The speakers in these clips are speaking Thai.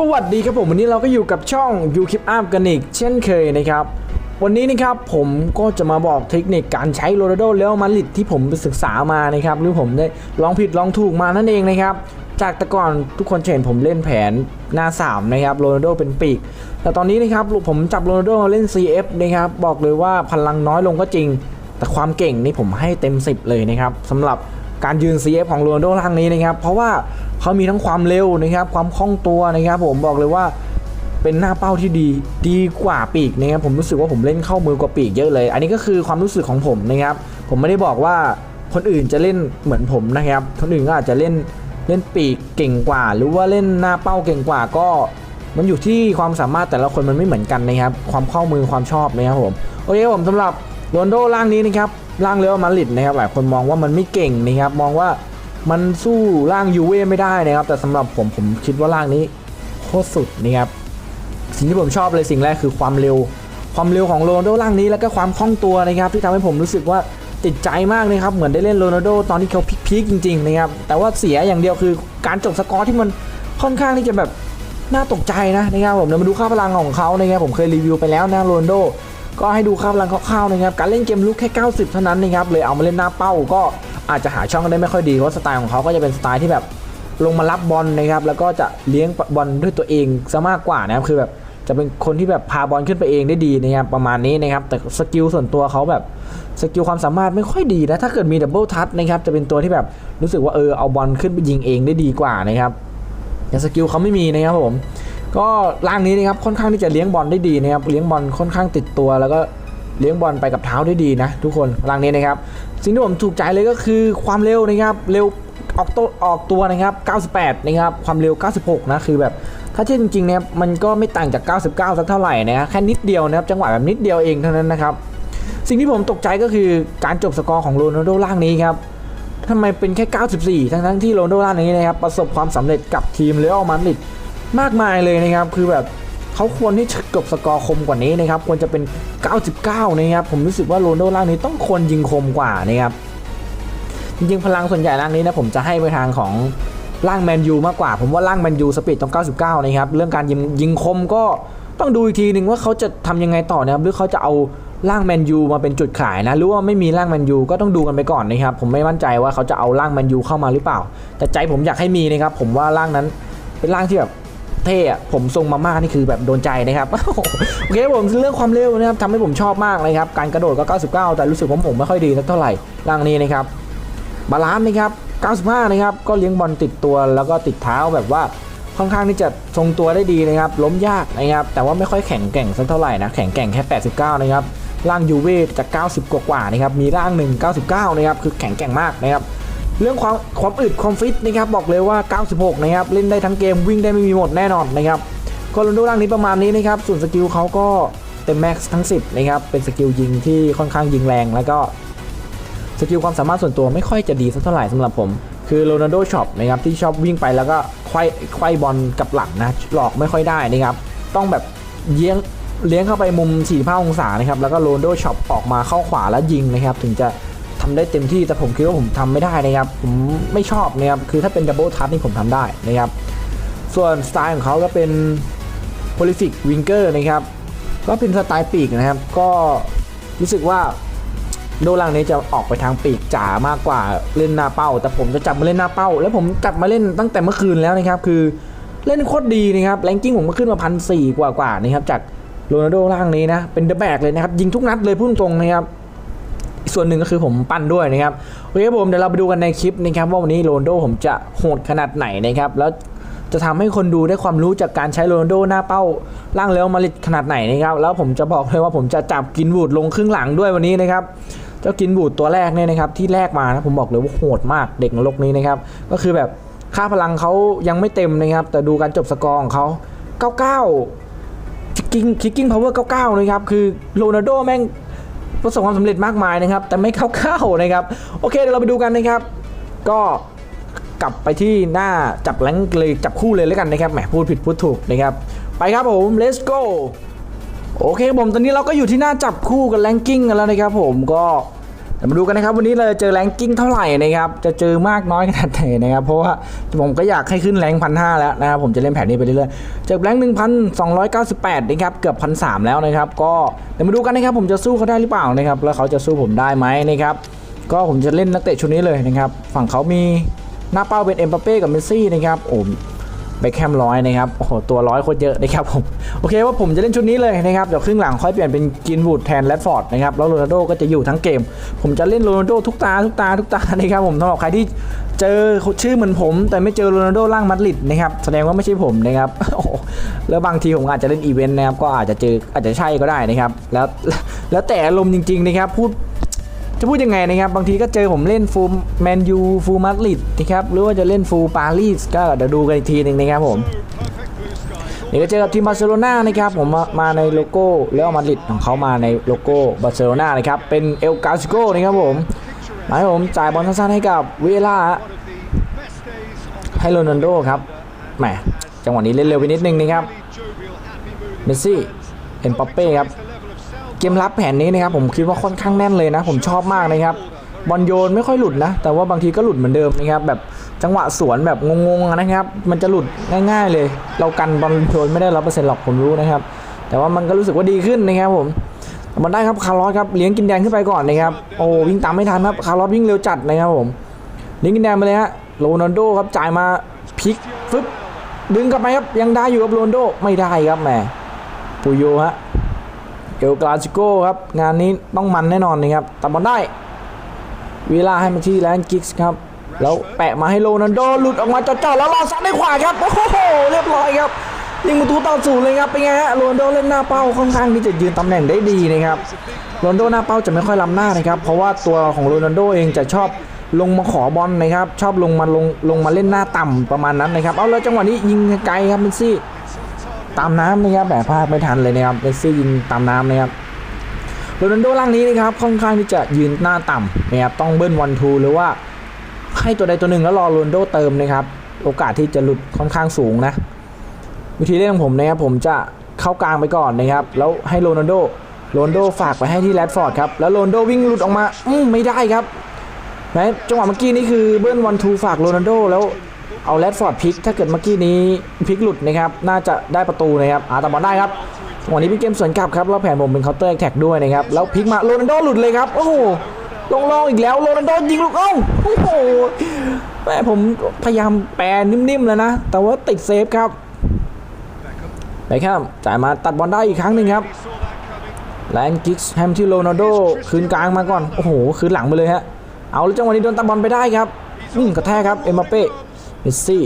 สวัสดีครับผมวันนี้เราก็อยู่กับช่อง u k i p Up กันอีกเช่นเคยนะครับ วันนี้นะครับผมก็จะมาบอกเทคนิคการใช้โรนัลโดแล้วมาลิดที่ผมไปศึกษามานะครับหรือผมได้ลองผิดลองถูกมานั่นเองนะครับ จากแต่ก่อนทุกคนจะเห็นผมเล่นแผนหน้า 3 นะครับโรนัลโดเป็นปีก แต่ตอนนี้นะครับผมจับโรนัลโดมาเล่น CF นะครับบอกเลยว่าพลังน้อยลงก็จริง แต่ความเก่งนี่ผมให้เต็ม 10 เลยนะครับสำหรับการยืน CF ของโรนัลโดล่างนี้นะครับ เพราะว่า เขามีทั้งความเร็วนะครับความคล่องตัวนะครับผมบอกเลยว่าเป็นหน้าเป้าที่ดีดีกว่าปีกนะครับผมรู้สึกว่าผมเล่นเข้ามือกว่าปีกเยอะเลย อันนี้ก็คือความรู้สึกของผมนะครับ ผมไม่ได้บอกว่าคนอื่นจะเล่นเหมือนผมนะครับ คนอื่นก็อาจจะเล่นเล่นปีกเก่งกว่า หรือว่าเล่นหน้าเป้าเก่งกว่าก็มันอยู่ที่ความสามารถแต่ละคนมันไม่เหมือนกันนะครับ ความเข้ามือความชอบนะครับผมโอเคผมสำหรับโรนโดร่างนี้นะครับร่างเรอัลมาดริดนะครับหลายคนมองว่ามันไม่เก่งนะครับมองว่า มันสู้ร่างยูเว่ไม่ได้นะครับ แต่สำหรับผมผมคิดว่าร่างนี้โคตรสุดนะครับสิ่งที่ผมชอบเลยสิ่งแรกคือความเร็ว ความเร็วของโรนัลโดร่างนี้แล้วก็ความคล่องตัวนะครับ ที่ทำให้ผมรู้สึกว่าติดใจมากนะครับ เหมือนได้เล่นโรนัลโดตอนที่เขาพีคจริงๆนะครับแต่ว่าเสียอย่างเดียวคือการจบสกอร์ที่มันค่อนข้างที่จะแบบน่าตกใจนะนะครับผมเดี๋ยวมาดูค่าพลังของเขานะครับผมเคยรีวิวไปแล้วนะโรนลโด ก็ให้ดูค่าพลังคร่าวๆนะครับการเล่นเกมลุกแค่ 90 เท่านั้นนะครับเลยเอามาเล่นหน้าเป้าก็อาจจะหาช่องได้ไม่ค่อยดีเพราะสไตล์ของเขาก็จะเป็นสไตล์ที่แบบลงมารับบอลนะครับแล้วก็จะเลี้ยงบอลด้วยตัวเองซะมากกว่านะครับคือแบบจะเป็นคนที่แบบพาบอลขึ้นไปเองได้ดีนะครับประมาณนี้นะครับแต่สกิลส่วนตัวเขาแบบสกิลความสามารถไม่ค่อยดีนะถ้าเกิดมีดับเบิลทัชนะครับจะเป็นตัวที่แบบรู้สึกว่าเออเอาบอลขึ้นไปยิงเองได้ดีกว่านะครับแต่สกิลเขาไม่มีนะครับผม ก็ร่างนี้นะครับค่อนข้างที่จะเลี้ยงบอลได้ดีนะครับเลี้ยงบอลค่อนข้างติดตัวแล้วก็เลี้ยงบอลไปกับเท้าได้ดีนะทุกคนร่างนี้นะครับสิ่งที่ผมถูกใจเลยก็คือความเร็วนะครับเร็วออกตัวออกตัวนะครับ 98 นะครับ ความเร็ว 96 นะ คือแบบ ถ้าเทียบจริงๆเนี่ยมันก็ไม่ต่างจาก 99 สักเท่าไหร่นะ แค่นิดเดียวนะครับ จังหวะแบบนิดเดียวเองเท่านั้นนะครับ สิ่งที่ผมตกใจก็คือการจบสกอร์ของโรนัลโดร่างนี้ครับ ทำไมเป็นแค่ 94 ทั้งๆที่โรนัลโดร่างนี้นะครับ ประสบความสำเร็จกับทีมเรอัลมาดริด มากมายเลยนะครับ คือแบบเขาควรที่จะจบสกอร์คมกว่านี้นะครับ ควรจะเป็น 99 นะครับ ผมรู้สึกว่าโรนโดร่างนี้ต้องควรยิงคมกว่านะครับ จริงๆ พลังส่วนใหญ่ร่างนี้นะผมจะให้ไปทางของร่างแมนยูมากกว่า ผมว่าร่างแมนยูสปีดต้อง 99 นะครับ เรื่องการยิงยิงคมก็ต้องดูอีกทีหนึ่งว่าเขาจะทำยังไงต่อนะครับ หรือเขาจะเอาร่างแมนยูมาเป็นจุดขายนะ หรือว่าไม่มีร่างแมนยูก็ต้องดูกันไปก่อนนะครับ ผมไม่มั่นใจว่าเขาจะเอาร่างแมนยูเข้ามาหรือเปล่า แต่ใจผมอยากให้มีนะครับ ผมว่าร่างนั้นเป็นร่างที่แบบ เท่ผมทรงมาม่านี่คือแบบโดนใจนะครับโอเคผมเรื่องความเร็วนะครับทำให้ผมชอบมากเลยครับการกระโดดก็ 99 แต่รู้สึกว่าผมไม่ค่อยดีสักเท่าไหร่ร่างนี้นะครับบาลานซ์นะครับ 95 นะครับ ก็เลี้ยงบอลติดตัวแล้วก็ติดเท้าแบบว่าค่อนข้างที่จะทรงตัวได้ดีนะครับ ล้มยากนะครับ แต่ว่าไม่ค่อยแข็งแกร่งสักเท่าไหร่นะ แข็งแกร่งแค่ 89 นะครับ ร่างยูเว่จะ90กว่ากว่าๆนะครับ มีร่างหนึ่ง99 นะครับ คือแข็งแกร่งมากนะครับ เรื่องความความอึดความฟิตนะครับบอกเลยว่า 96 นะครับเล่นได้ทั้งเกมวิ่งได้ไม่มีหมดแน่นอนนะครับก็ลงดูร่างนี้ประมาณนี้นะครับส่วนสกิลเขาก็เต็มแม็กซ์ทั้ง 10 นะครับเป็นสกิลยิงที่ค่อนข้างยิงแรงแล้วก็สกิลความสามารถส่วนตัวไม่ค่อยจะดีสักเท่าไหร่สำหรับผม คือโรนัลโดช็อปนะครับที่ชอบวิ่งไปแล้วก็ควายควายบอลกับหลังนะหลอกไม่ค่อยได้นะครับต้องแบบเลี้ยงเลี้ยงเข้าไปมุม 45 องศานะครับแล้วก็โรนัลโดช็อปออกมาเข้าขวาแล้วยิงนะครับถึงจะ ทำได้เต็มที่แต่ผมคิดว่าผมทำไม่ได้นะครับ ผมไม่ชอบนะครับคือถ้าเป็นดับเบิลทัชนี่ผมทำได้นะครับ ส่วนสไตล์ของเขาก็เป็น prolific winger นะครับก็เป็นสไตล์ปีกนะครับ ก็รู้สึกว่าโดลังนี้จะออกไปทางปีกจ๋ามากกว่าเล่นหน้าเป้า แต่ผมจะจับมาเล่นหน้าเป้า แล้วผมจับมาเล่นตั้งแต่เมื่อคืนแล้วนะครับ คือเล่นโคตรดีนะครับแรงกิ้งผมก็ขึ้นมาพันสี่กว่ากว่านะครับจากโรนัลโดร่างนี้นะเป็นเดอะแบกเลยนะครับยิงทุกนัดเลยพุ่งตรงนะครับ อีกส่วนหนึ่งก็คือผมปั้นด้วยนะครับโอเคผมเดี๋ยวเราไปดูกันในคลิปนะครับว่าวันนี้โรนโดผมจะโหดขนาดไหนนะครับแล้วจะทำให้คนดูได้ความรู้จากการใช้โรนโดหน้าเป้าล่างเล้วมาลิดขนาดไหนนะครับแล้วผมจะบอกเลยว่าผมจะจับกินบูดลงครึ่งหลังด้วยวันนี้นะครับเจ้ากินบูดตัวแรกเนี่ยนะครับที่แรกมานะผมบอกเลยว่าโหดมากเด็กนรกนี้นะครับก็คือแบบค่าพลังเขายังไม่เต็มนะครับ แต่ดูการจบสกอร์ของเขา99คิกกิ้งคิกกิ้งพาวเวอร์99นะครับคือโรนัลโดแม่ง ประสบความสำเร็จมากมายนะครับ แต่ไม่เข้าๆนะครับ โอเคเดี๋ยวเราไปดูกันนะครับ ก็กลับไปที่หน้าจับแรงเลยจับคู่เลยแล้วกันนะครับ แหมพูดผิดพูดถูกนะครับ ไปครับผม let's go โอเคผมตอนนี้เราก็อยู่ที่หน้าจับคู่กันแรงกิ้งกันแล้วนะครับผมก็ มาดูกันนะครับวันนี้เราจะเจอแรงกิ้งเท่าไหร่นะครับจะเจอมากน้อยขนาดไหนนะครับเพราะว่าผมก็อยากให้ขึ้นแรงพันห้าแล้วนะครับผมจะเล่นแผนนี้ไปเรื่อยๆเจอแรงหนึ่งพันสองร้อยเก้าสิบแปดนะครับเกือบพันสามแล้วนะครับก็เดี๋ยวมาดูกันนะครับผมจะสู้เขาได้หรือเปล่านะครับแล้วเขาจะสู้ผมได้ไหมนะครับก็ผมจะเล่นนักเตะชุดนี้เลยนะครับฝั่งเขามีหน้าเป้าเป็นเอ็มบัปเป้กับเมสซี่นะครับโอ้ เบคแฮมร้อยนะครับโอ้โหตัวร้อยโคตรเยอะนะครับผมโอเคว่าผมจะเล่นชุดนี้เลยนะครับเดี๋ยวครึ่งหลังค่อยเปลี่ยนเป็นกินวูดแทนแรดฟอร์ดนะครับแล้วโรนัลโดก็จะอยู่ทั้งเกม ผมจะเล่นโรนัลโดทุกตาทุกตาทุกตานะครับผมสำหรับใครที่เจอชื่อเหมือนผม แต่ไม่เจอโรนัลโดร่างมาดริดนะครับแสดงว่าไม่ใช่ผมนะครับโอ้โหแล้วบางทีผมอาจจะเล่นอีเวนต์นะครับก็อาจจะเจออาจจะใช่ก็ได้นะครับ แล้วแล้วแต่อารมณ์จริงๆนะครับพูด จะพูดยังไงนะครับ บางทีก็เจอผมเล่นฟูลแมนยูฟูลมาดริดนะครับหรือว่าจะเล่นฟูลปารีสก็เดี๋ยวดูกันอีกทีหนึ่งนะครับผมเดี๋ยวก็เจอกับทีมบาร์เซโลนานะครับผมมามาในโลโก้แล้วมาดริดของเขามาในโลโก้บาร์เซโลนานะครับเป็นเอลกาซิโกนะครับผมหมายผมจ่ายบอลสั้นๆให้กับเวล่าให้โรนัลโดครับแหมจังหวะนี้เล่นเร็วไปนิดนึงนะครับเมสซี่เอ็มปัปเป้ครับ เกมรับแผนนี้นะครับผมคิดว่าค่อนข้างแน่นเลยนะ ผมชอบมากนะครับบอลโยนไม่ค่อยหลุดนะ แต่ว่าบางทีก็หลุดเหมือนเดิมนะครับ แบบจังหวะสวนแบบงงๆนะครับ มันจะหลุดง่ายๆเลย เรากันบอลโยนไม่ได้ร้อเปอร์เซ็นต์หรอกผมรู้นะครับ แต่ว่ามันก็รู้สึกว่าดีขึ้นนะครับผมมันได้ครับคาร์ลอสครับเลี้ยงกินแดงขึ้นไปก่อนนะครับโอ้วิ่งตามไม่ทันครับคาร์ลอสวิ่งเร็วจัดนะครับผมเลี้ยงกินแดงไปเลยฮะโรนัลโดครับจ่ายมาพลิกฟึบดึงกลับไปครับยังได้อยู่กับโรนัลโดไม่ได้ครับแหมปุยโยฮะ เอลกลาซิโก้ครับ งานนี้ต้องมันแน่นอนนะครับตัดบอลได้วีลาให้มาที่แลนกิกส์ครับ แล้วแปะมาให้โรนัลโดหลุดออกมาจ่อๆแล้วรอซัดได้ขวาครับ โอ้โห เรียบร้อยครับยิงประตูต่อศูนย์เลยครับเป็นไงฮะโรนัลโดเล่นหน้าเป้าค่อนข้างที่จะยืนตำแหน่งได้ดีนะครับโรนัลโดหน้าเป้าจะไม่ค่อยล้ำหน้านะครับ เพราะว่าตัวของโรนัลโดเองจะชอบลงมาขอบอลนะครับ ชอบลงมาลงลงมาเล่นหน้าต่ำประมาณนั้นนะครับ เอาแล้วจังหวะนี้ยิงไกลครับเมสซี่ ตามน้ำนะครับแบบพลาดไม่ทันเลยนะครับเมสซี่ยิงตามน้ำนะครับโรนัลโดร่างนี้นะครับค่อนข้างที่จะยืนหน้าต่ำนะครับต้องเบิ้ลวันทูหรือว่าให้ตัวใดตัวหนึ่งแล้วรอโรนัลโดเติมนะครับ โอกาสที่จะหลุดค่อนข้างสูงนะ วิธีเล่นของผมนะครับผมจะเข้ากลางไปก่อนนะครับ แล้วให้โรนัลโดโรนัลโดฝากไปให้ที่แรดฟอร์ดครับ แล้วโรนัลโดวิ่งหลุดออกมา อืมไม่ได้ครับแม้จังหวะเมื่อกี้นี้คือเบิ้ลวันทูฝากโรนัลโดแล้ว เอาแรดฟอร์ดพิกถ้าเกิดเมื่อกี้นี้พิกหลุดนะครับน่าจะได้ประตูนะครับอาตาบอลได้ครับวันนี้เป็นเกมสวนกลับครับแล้วแผนผมเป็นเคาน์เตอร์แท็กด้วยนะครับแล้วพิกมาโรนัลโดหลุดเลยครับโอ้โหลงลองอีกแล้วโรนัลโดยิงลูกเอ้าโอ้โหแม่ผมพยายามแปลนิ่มๆแล้วนะ แต่ว่าติดเซฟครับไปครับจ่ายมาตัดบอลได้อีกครั้งหนึ่งครับแลนกิกแฮมที่โรนัลโดคืนกลางมาก่อน โอ้โห คืนหลังไปเลยฮะ เอาแล้วจังหวะนี้โดนตัดบอลไปได้ครับอืมกระแทกครับ เอ็มบัปเป้ เมสซี่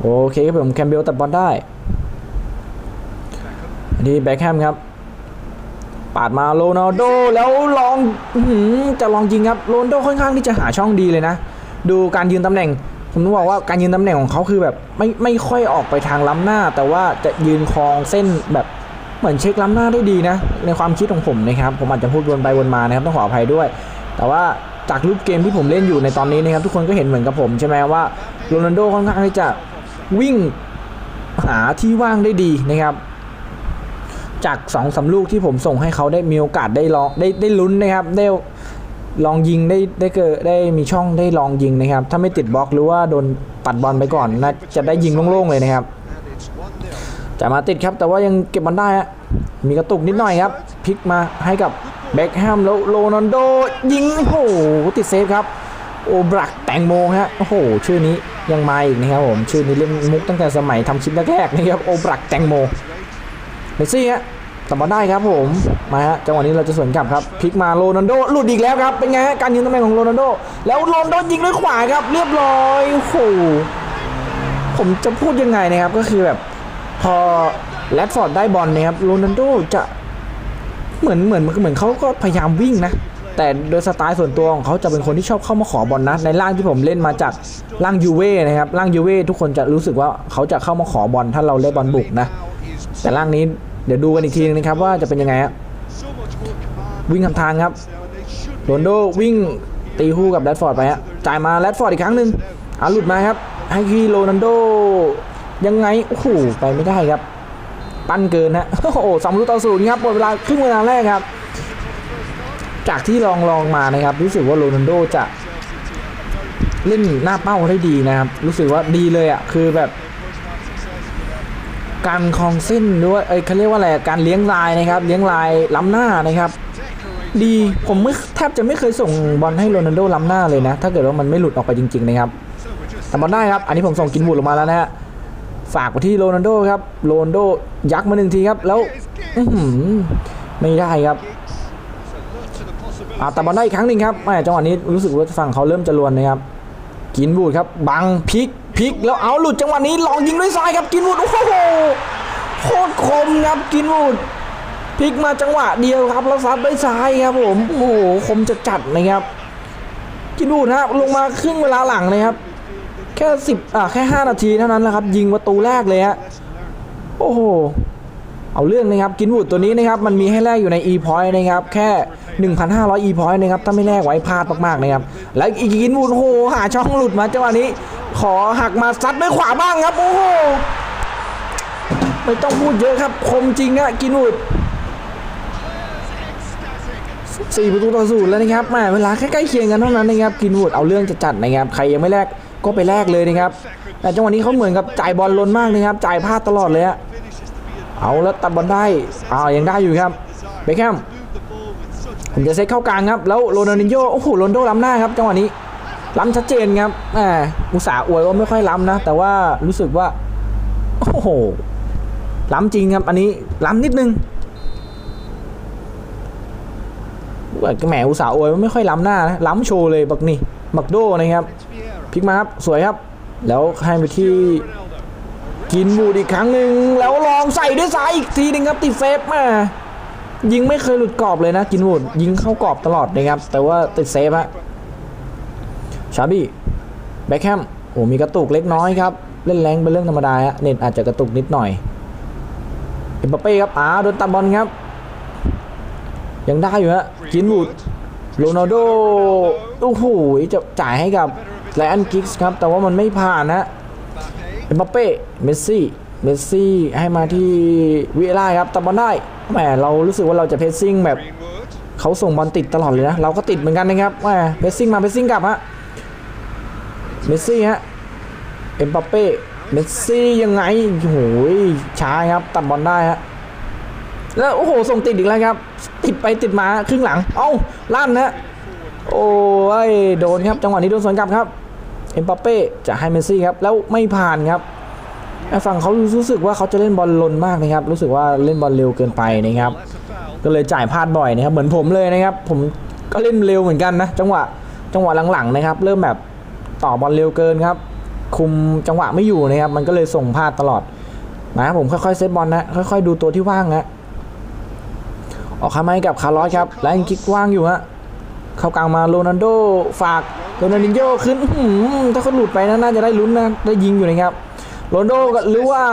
โอเคครับผมแคมเบลตัดบอลได้อันนี้แบ็คแฮมครับปาดมาโรนัลโดแล้วลองจะลองยิงครับโรนัลโดค่อนข้างที่จะหาช่องดีเลยนะ ดูการยืนตำแหน่ง ผมต้องบอกว่าการยืนตำแหน่งของเขาคือแบบไม่ไม่ค่อยออกไปทางล้ำหน้า แต่ว่าจะยืนครองเส้นแบบเหมือนเช็คล้ำหน้าได้ดีนะ ในความคิดของผมนะครับผมอาจจะพูดวนไปวนมานะครับต้องขออภัยด้วย แต่ว่าจากรูปเกมที่ผมเล่นอยู่ในตอนนี้นะครับทุกคนก็เห็นเหมือนกับผมใช่ไหมว่า โรนัลโดค่อนข้างที่จะวิ่งหาที่ว่างได้ดีนะครับ จากสองสาลูกที่ผมส่งให้เขาได้มีโอกาสได้ลองได้ได้ลุ้นนะครับได้ลองยิงได้ได้เกิดได้มีช่องได้ลองยิงนะครับ ถ้าไม่ติดบล็อกหรือว่าโดนปัดบอลไปก่อนน่าจะได้ยิงโล่งๆเลยนะครับจ่ายมาติดครับแต่ว่ายังเก็บบอลได้ฮะมีกระตุกนิดหน่อยครับพลิกมาให้กับเบคแฮมแล้วโรนัลโดยิงโอ้โหติดเซฟครับโอบรักแตงโมฮะโอ้โหชื่อนี้ ยังมาอีกนะครับผมชื่อนี้เล่นมุกตั้งแต่สมัยทำคลิปแรกๆนะครับโอบรักแตงโมเมสซี่ฮะตัดบอลได้ครับผมมาฮะจังหวะนี้เราจะสวนกลับครับพลิกมาโรนัลโดหลุดอีกแล้วครับเป็นไงฮะการยืนตำแหน่งของโรนัลโด แล้วโรนัลโดยิงด้วยขวาครับ เรียบร้อยโอ้โหผมจะพูดยังไงนะครับก็คือแบบพอแรดฟอร์ดได้บอลนะครับโรนัลโดจะเหมือนเหมือนเหมือนเขาก็พยายามวิ่งนะ แต่โดยสไตล์ส่วนตัวของเขาจะเป็นคนที่ชอบเข้ามาขอบอลนะ ในร่างที่ผมเล่นมาจากร่างยูเว่นะครับร่างยูเว่ทุกคนจะรู้สึกว่าเขาจะเข้ามาขอบอลถ้าเราเล่นบอลบุกนะ แต่ร่างนี้เดี๋ยวดูกันอีกทีนึงนะครับว่าจะเป็นยังไงฮะวิ่งทำทางครับโรนโดวิ่งตีคู่กับแรดฟอร์ดไปฮะจ่ายมาแรดฟอร์ดอีกครั้งหนึ่งอาหลุดมาครับให้คีโรนัลโดยังไงโอ้โหไปไม่ได้ครับ ปั้นเกินฮะโอ้โหสองประตูต่อศูนย์ครับหมดเวลาครึ่งเวลาแรกครับ จากที่ลองลองมานะครับ รู้สึกว่าโรนัลโดจะเล่นหน้าเป้าได้ดีนะครับ รู้สึกว่าดีเลยอะ่ะคือแบบ การคลองเส้นหรือว่าเอ้ยเขาเรียกว่าอะไรการเลี้ยงลายนะครับ เลี้ยงลายล้ำหน้านะครับ ดีผมไม่แทบจะไม่เคยส่งบอลให้โรนัลโดล้ำหน้าเลยนะ ถ้าเกิดว่ามันไม่หลุดออกไปจริง ๆ นะครับแต่บอลได้ครับ อันนี้ผมส่งกินบูดลงมาแล้วนะฮะฝากไปที่โรนัลโดครับโรนัลโดยักมาหนึ่งทีครับ แล้วอืไม่ได้ครับ อ่าแต่บอลได้อีกครั้งหนึ่งครับแม่จังหวะนี้รู้สึกว่าฝั่งเขาเริ่มจะลวนนะครับกินบูดครับบังพลิกพลิกแล้วเอาหลุดจังหวะนี้ลองยิงด้วยซ้ายครับกินบูดโอ้โหโคตรคมครับกินบูดพลิกมาจังหวะเดียวครับแล้วซัดด้วยซ้ายครับผมโอ้โหคมจะจัดนะครับกินบูดครับลงมาครึ่งเวลาหลังเลยครับ แค่สิบอ่าแค่ห้านาทีเท่านั้นแหละครับ ยิงประตูแรกเลยฮะโอ้โห เอาเรื่องนะครับกินวูดตัวนี้นะครับมันมีให้แลกอยู่ใน e point นะครับแค่ 1,500 e point นะครับถ้าไม่แลกไว้พลาดมากๆนะครับแล้วอีกกินวูดโอ้โหหาช่องหลุดมาจังหวะนี้ ขอหักมาซัดด้วยขวาบ้างครับโอ้โหไม่ต้องพูดเยอะครับคมจริงอะกินวูดสี่ประตูต่อศูนย์แล้วนะครับแหมเวลาใกล้ๆเคียงกันเท่านั้นนะครับกินวูดเอาเรื่องจะจัดนะครับใครยังไม่แลกก็ไปแลกเลยนะครับแต่จังหวะนี้เขาเหมือนกับจ่ายบอลล้นมากนะครับจ่ายพลาดตลอดเลยอะ เอาแล้วตัดบอลได้อ้าวยังได้อยู่ครับเบคแฮมผมจะเซตเข้ากลางครับ แล้วโรนัลดินโญโอ้โหโรนโดล้ำหน้าครับจังหวะนี้ล้ำชัดเจนครับแหมอุตส่าห์อวยว่าไม่ค่อยล้ำนะ แต่ว่ารู้สึกว่า โอ้โห ล้ำจริงครับ อันนี้ล้ำนิดนึงแหมอุตส่าห์อวยว่าไม่ค่อยล้ำหน้านะล้ำโชว์เลยบักนี่บักโดนะครับพลิกมาครับ สวยครับ แล้วให้ไปที่ กินบูดอีกครั้งหนึ่งแล้วลองใส่ด้วยซ้ายอีกทีหนึ่งครับติดเซฟมายิงไม่เคยหลุดกรอบเลยนะ กินบูดยิงเข้ากรอบตลอดนะครับ แต่ว่าติดเซฟฮะชาบี้แบ็คแฮมโอ้มีกระตุกเล็กน้อยครับ เล่นแรงเป็นเรื่องธรรมดาฮะเน็ตอาจจะกระตุกนิดหน่อยเอ็มบัปเป้ครับอ้าโดนตัดบอลครับ ยังได้อยู่ฮะกินบูดโรนัลโดโอ้โหจะจ่ายให้กับไลอันกิกส์ครับ แต่ว่ามันไม่ผ่านนะ เอ็มบัปเป้เมสซี่เมสซี่ให้มาที่วิเอล่าครับตัดบอลได้แหมเรารู้สึกว่าเราจะเพสซิ่งแบบเขาส่งบอลติดตลอดเลยนะ เราก็ติดเหมือนกันนะครับแหมเพสซิ่งมาเพสซิ่งกลับฮะเมสซี่ฮะเอ็มบัปเป้เมสซี่ยังไงโอ้โหช้าครับตัดบอลได้ฮะแล้วโอ้โหส่งติดอีกแล้วครับ ติดไปติดมาครึ่งหลัง เอ้าลั่นนะโอ้ยโดนครับจังหวะนี้โดนสวนกลับครับ เอ็มบัปเป้จะให้เมสซี่ครับ แล้วไม่ผ่านครับฝั่งเขารู้สึกว่าเขาจะเล่นบอลลนมากนะครับ รู้สึกว่าเล่นบอลเร็วเกินไปนะครับ ก็เลยจ่ายพลาดบ่อยนะครับ เหมือนผมเลยนะครับ ผมก็เล่นเร็วเหมือนกันนะ จังหวะจังหวะหลังๆนะครับ เริ่มแบบต่อบอลเร็วเกินครับ คุมจังหวะไม่อยู่นะครับ มันก็เลยส่งพลาดตลอดนะครับผมค่อยๆเซตบอลนะค่อยๆดูตัวที่ว่างนะออกข้ามให้กับคาร์ลอสครับ แล้วยังคิกว่างอยู่ฮะเข้ากลางมาโรนัลโดฝาก โรนัลดินโญ่ขึ้นถ้าเขาหลุดไปนะน่าจะได้ลุ้นนะได้ยิงอยู่นะครับโรนโดก็หรือว่า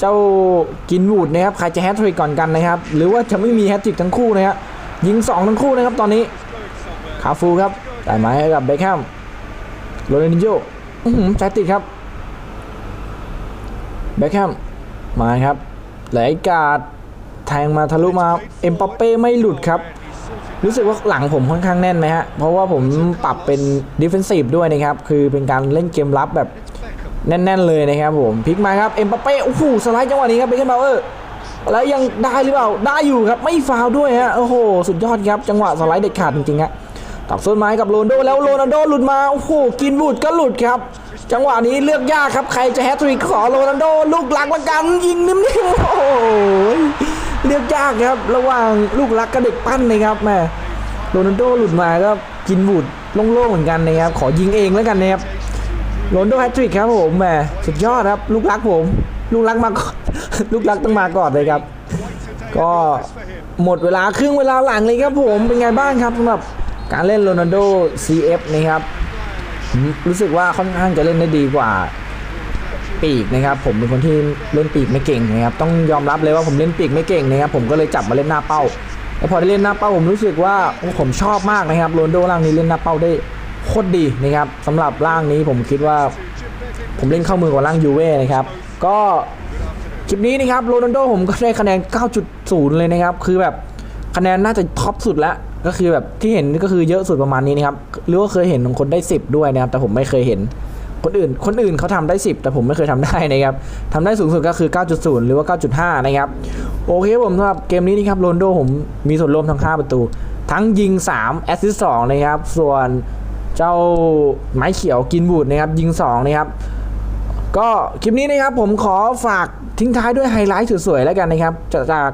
เจ้ากินวูดนะครับใครจะแฮตทริกก่อนกันนะครับ หรือว่าจะไม่มีแฮตทริกทั้งคู่นะครับยิง 2 ทั้งคู่นะครับตอนนี้คาฟูครับแต่ไม้ให้กับเบคแฮมโรนัลดินโญ่อื้อหือใจติดครับเบคแฮมมาครับไหลกาดแทงมาทะลุมาเอ็มปัปเป้ไม่หลุดครับ รู้สึกว่าหลังผมค่อนข้างแน่นไหมฮะ เพราะว่าผมปรับเป็นดิฟเฟนซีฟด้วยนะครับ คือเป็นการเล่นเกมรับแบบแน่น ๆ เลยนะครับผมพลิกมาครับ เอ็มบัปเป้โอ้โหสไลด์จังหวะนี้ครับเบคแฮมเบลเออร์แล้วยังได้หรือเปล่า ได้อยู่ครับ ไม่ฟาวด้วยฮะ โอ้โห สุดยอดครับ จังหวะสไลด์เด็ดขาดจริงๆฮะตับส้นไม้กับโรนลโดแล้วโรนัลโดหลุดมา โอ้โห กินบูดก็หลุดครับ จังหวะนี้เลือกยากครับ ใครจะแฮตทริกขอโรนัลโด ลูกหลักละกัน ยิงนิ่มๆโอ้โห เลือกยากครับ ระหว่างลูกรักกับเด็กปั้นนะครับแม่โรนัลโดหลุดมาก็กินบูดโล่งๆเหมือนกันนะครับขอยิงเองแล้วกันนะครับโรนัลโดแฮตทริกครับผมแหมสุดยอดครับ ลูกรักผม ลูกรักมาก่อนลูกรักต้องมาก่อนเลยครับ ก็หมดเวลาครึ่งเวลาหลังเลยครับผมเป็นไงบ้างครับสำหรับการเล่นโรนัลโด CF นะครับรู้สึกว่าค่อนข้างจะเล่นได้ดีกว่า ปีกนะครับผมเป็นคนที่เล่นปีกไม่เก่งนะครับต้องยอมรับเลยว่าผมเล่นปีกไม่เก่งนะครับผมก็เลยจับมาเล่นหน้าเป้าแล้วพอได้เล่นหน้าเป้าผมรู้สึกว่าผมชอบมากนะครับโรนโดร่างนี้เล่นหน้าเป้าได้โคตรดีนะครับสำหรับร่างนี้ผมคิดว่า ผมเล่นเข้ามือกว่าร่างยูเว่นะครับก็คลิปนี้นะครับโรนัลโดผมก็ได้คะแนน 9.0 เลยนะครับ คือแบบคะแนนน่าจะท็อปสุดแล้ว ก็คือแบบที่เห็นก็คือเยอะสุดประมาณนี้นะครับ หรือว่าเคยเห็นของคนได้ 10 ด้วยนะครับ แต่ผมไม่เคยเห็น คนอื่น คนอื่นเขาทำได้ 10 แต่ผมไม่เคยทำได้นะครับทำได้สูงสุดก็คือ 9.0 หรือว่า 9.5 นะครับ โอเคครับผมสำหรับเกมนี้นะครับโรนโดผมมีส่วนร่วมทั้ง 5 ประตู ทั้งยิง 3 แอสซิสต์2นะครับ ส่วนเจ้าไม้เขียวกินบูดนะครับ ยิง 2 นะครับ ก็คลิปนี้นะครับผมขอฝากทิ้งท้ายด้วยไฮไลท์สวยๆแล้วกันนะครับจากจาก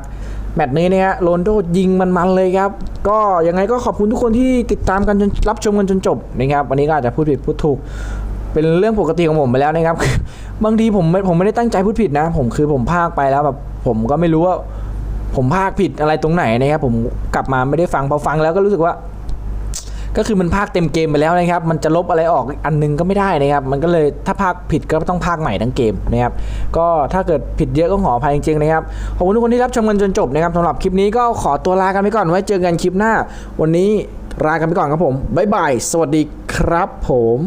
แมตช์นี้นะฮะโรนโดยิงมันๆเลยครับ ก็ยังไงก็ขอบคุณทุกคนที่ติดตามกันจนรับชมกันจนจบนะครับ วันนี้ก็อาจจะพูดผิดพูดถูก เป็นเรื่องปกติของผมไปแล้วนะครับ บางทีผมไม่ผมไม่ได้ตั้งใจพูดผิดนะ ผมคือผมพากไปแล้วแบบผมก็ไม่รู้ว่า ผมพากผิดอะไรตรงไหนนะครับ ผมกลับมาไม่ได้ฟังพอฟังแล้วก็รู้สึกว่า ก็คือมันพากเต็มเกมไปแล้วนะครับ มันจะลบอะไรออกอันนึงก็ไม่ได้นะครับ มันก็เลยถ้าพากผิดก็ต้องพากใหม่ทั้งเกมนะครับ ก็ถ้าเกิดผิดเยอะก็ขออภัยจริงๆนะครับขอบคุณทุกคนที่รับชมกันจนจบนะครับสำหรับคลิปนี้ก็ขอตัวลากันไปก่อนไว้เจอกันคลิปหน้า วันนี้ลากันไปก่อนครับผมบ๊ายบายสวัสดีครับผม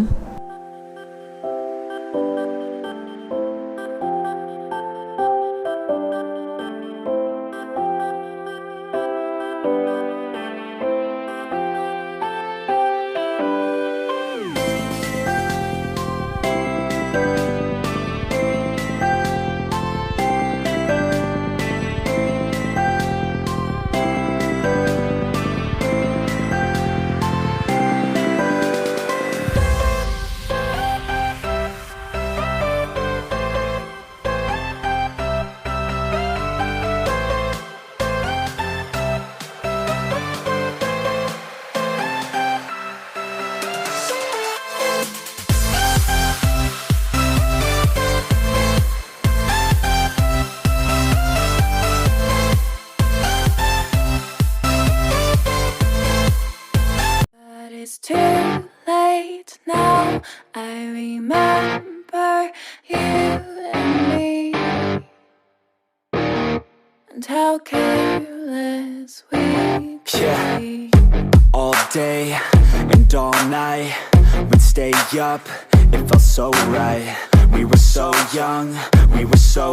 and how careless we Yeah. be. all day and all night. We'd stay up, it felt so right. We were so young, we were so